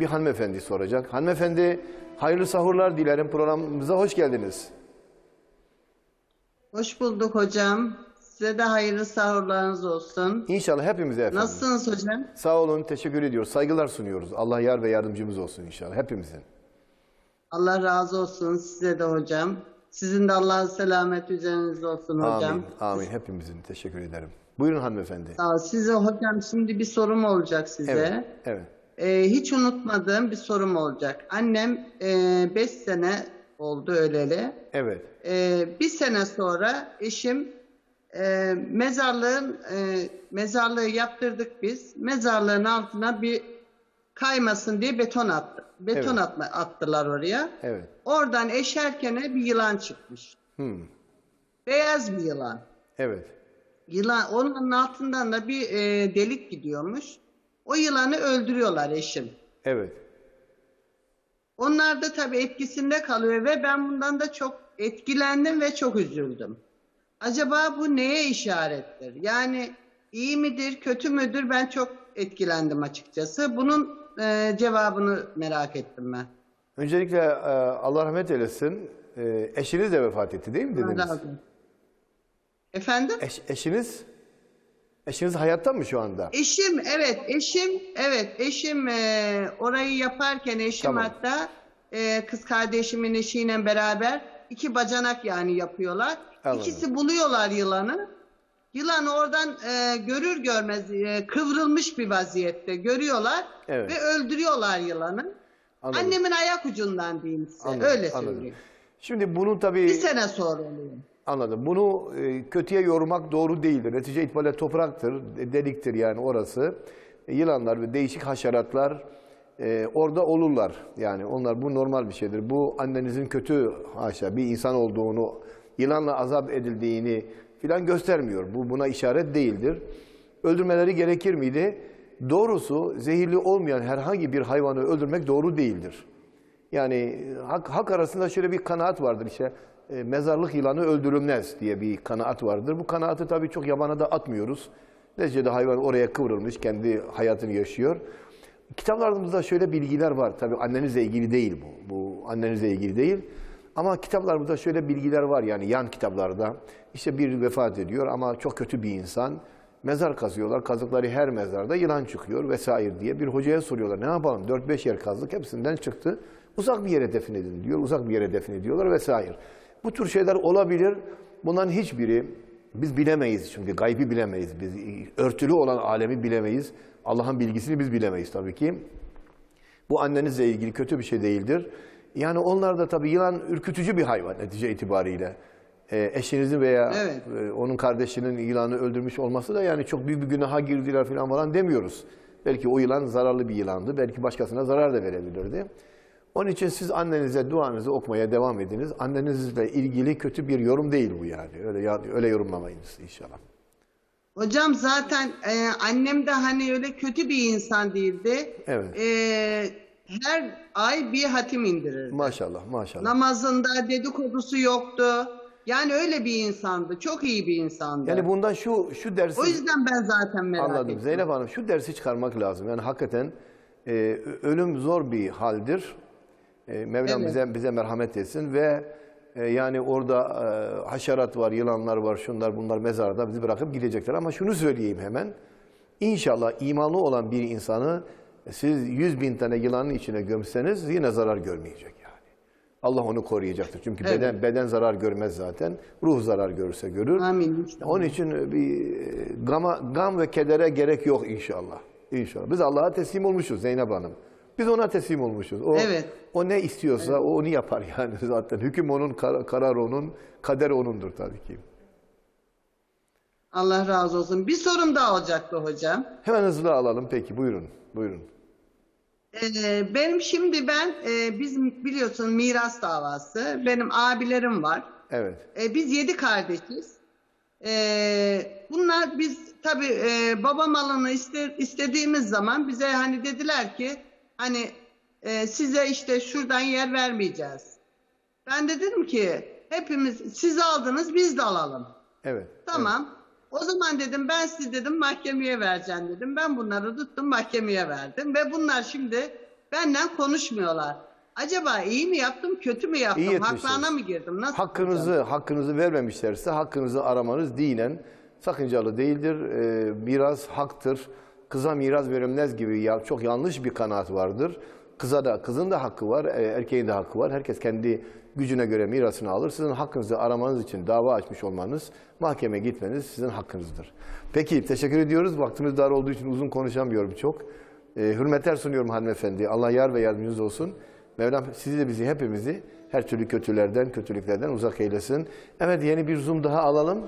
bir hanımefendi soracak. Hanımefendi hayırlı sahurlar dilerim. Programımıza hoş geldiniz. Hoş bulduk hocam. Size de hayırlı sahurlarınız olsun. İnşallah hepimize efendim. Nasılsınız hocam? Sağ olun, teşekkür ediyoruz. Saygılar sunuyoruz. Allah yar ve yardımcımız olsun inşallah hepimizin. Allah razı olsun size de hocam. Sizin de Allah'ın selamet üzerinizde olsun hocam. Amin, amin. Hepimizin teşekkür ederim. Buyurun hanımefendi. Sağ ol. Size hocam şimdi bir sorum olacak size. Evet, evet. Ee, hiç unutmadığım bir sorum olacak. Annem 5 sene oldu öleli. Evet, Ee, bir sene sonra eşim e, mezarlığın e, mezarlığı yaptırdık biz. Mezarlığın altına bir kaymasın diye beton attı. Beton Evet. atma, attılar oraya. evet. Oradan eşerken bir yılan çıkmış. Hmm, Beyaz bir yılan. evet, Yılan onun altından da bir e, delik gidiyormuş. O yılanı öldürüyorlar eşim. evet. Onlar da tabii etkisinde kalıyor ve ben bundan da çok etkilendim ve çok üzüldüm. Acaba bu neye işarettir? Yani iyi midir, kötü müdür? Ben çok etkilendim açıkçası. Bunun e, cevabını merak ettim ben. Öncelikle e, Allah rahmet eylesin. E, eşiniz de vefat etti değil mi dediniz? Efendim? Eş- eşiniz? Eşiniz hayatta mı şu anda? Eşim, evet eşim, evet eşim e, orayı yaparken eşim Tamam. hatta e, kız kardeşimin eşiyle beraber iki bacanak yani yapıyorlar. Anladım. İkisi buluyorlar yılanı. Yılan oradan e, görür görmez e, kıvrılmış bir vaziyette görüyorlar Evet. ve öldürüyorlar yılanı. Anladım. Annemin ayak ucundan diyeyim size. Anladım, Öyle anladım. söyleyeyim. Şimdi bunu tabii... Bir sene sonra oluyor. Anladım. Bunu e, kötüye yormak doğru değildir. Netice itibariyle topraktır, e, deliktir yani orası. E, yılanlar ve değişik haşeratlar orada olurlar. Yani onlar bu normal bir şeydir. Bu annenizin kötü haşa bir insan olduğunu, yılanla azap edildiğini filan göstermiyor. Bu buna işaret değildir. Öldürmeleri gerekir miydi? Doğrusu zehirli olmayan herhangi bir hayvanı öldürmek doğru değildir. Yani hak, hak arasında şöyle bir kanaat vardır işte e, mezarlık yılanı öldürülmez diye bir kanaat vardır. Bu kanaatı tabii çok yabana da atmıyoruz. Neticede hayvan oraya kıvrılmış, kendi hayatını yaşıyor. Kitaplarımızda şöyle bilgiler var. Tabii annenizle ilgili değil bu. Bu annenizle ilgili değil. Ama kitaplarımızda şöyle bilgiler var yani yan kitaplarda. İşte bir vefat ediyor ama çok kötü bir insan. Mezar kazıyorlar. Kazdıkları her mezarda yılan çıkıyor vesaire diye. Bir hocaya soruyorlar. Ne yapalım? 4-5 yer kazdık. Hepsinden çıktı. Uzak bir yere defnedin diyor. Uzak bir yere defnediyorlar vesaire. Bu tür şeyler olabilir. Bunların hiçbiri biz bilemeyiz çünkü gaybi bilemeyiz. Biz örtülü olan alemi bilemeyiz. Allah'ın bilgisini biz bilemeyiz tabii ki. Bu annenizle ilgili kötü bir şey değildir. Yani onlar da tabii yılan ürkütücü bir hayvan netice itibariyle. Ee, eşinizin veya Evet. e, onun kardeşinin yılanı öldürmüş olması da yani çok büyük bir günaha girdiler falan falan demiyoruz. Belki o yılan zararlı bir yılandı. Belki başkasına zarar da verebilirdi. Onun için siz annenize duanızı okumaya devam ediniz. Annenizle ilgili kötü bir yorum değil bu yani. Öyle öyle yorumlamayınız inşallah. Hocam zaten e, annem de hani öyle kötü bir insan değildi. Evet. E, her ay bir hatim indirirdi. Maşallah, maşallah. Namazında dedikodusu yoktu. Yani öyle bir insandı. Çok iyi bir insandı. Yani bundan şu şu dersi o yüzden ben zaten merak Anladım. ettim. Zeynep Hanım şu dersi çıkarmak lazım. Yani hakikaten e, ölüm zor bir haldir. E, Mevlam Evet. bize bize merhamet etsin ve e, yani orada e, haşerat var, yılanlar var, şunlar bunlar mezarda bizi bırakıp gidecekler. Ama şunu söyleyeyim hemen. İnşallah imanlı olan bir insanı siz yüz bin tane yılanın içine gömseniz yine zarar görmeyecek yani. Allah onu koruyacaktır. Çünkü Evet. beden beden zarar görmez zaten. Ruh zarar görürse görür. Amin. Onun için bir gama, gam ve kedere gerek yok inşallah. İnşallah. Biz Allah'a teslim olmuşuz Zeynep Hanım. Biz ona teslim olmuşuz. O, Evet. o ne istiyorsa o onu yapar yani zaten. Hüküm onun, kar- karar onun, kader onundur tabii ki. Allah razı olsun. Bir sorum daha olacaktı hocam. Hemen hızlı alalım peki buyurun. Buyurun. Ee, benim şimdi ben e, biz biliyorsun miras davası. Benim abilerim var. Evet. E, biz yedi kardeşiz. E, bunlar biz tabii e, baba malını iste, istediğimiz zaman bize hani dediler ki hani e, size işte şuradan yer vermeyeceğiz. Ben de dedim ki hepimiz siz aldınız biz de alalım. Evet. Tamam. O zaman dedim ben siz dedim mahkemeye vereceğim dedim. Ben bunları tuttum mahkemeye verdim ve bunlar şimdi Benden konuşmuyorlar. Acaba iyi mi yaptım, kötü mü yaptım? İyi. Haklarına mı girdim? Nasıl Hakkınızı hakkınızı vermemişlerse hakkınızı aramanız dinen sakıncalı değildir. Ee, miras haktır. Kıza miras verilmez gibi ya çok yanlış bir kanaat vardır. Kıza da kızın da hakkı var, e, erkeğin de hakkı var. Herkes kendi gücüne göre mirasını alır. Sizin hakkınızı aramanız için dava açmış olmanız, mahkemeye gitmeniz sizin hakkınızdır. Peki teşekkür ediyoruz. Vaktimiz dar olduğu için uzun konuşamıyorum çok. Ee, hürmetler sunuyorum hanımefendi. Allah yar ve yardımcınız olsun. Mevlam sizi de bizi hepimizi her türlü kötülerden, kötülüklerden uzak eylesin. Evet yeni bir zoom daha alalım.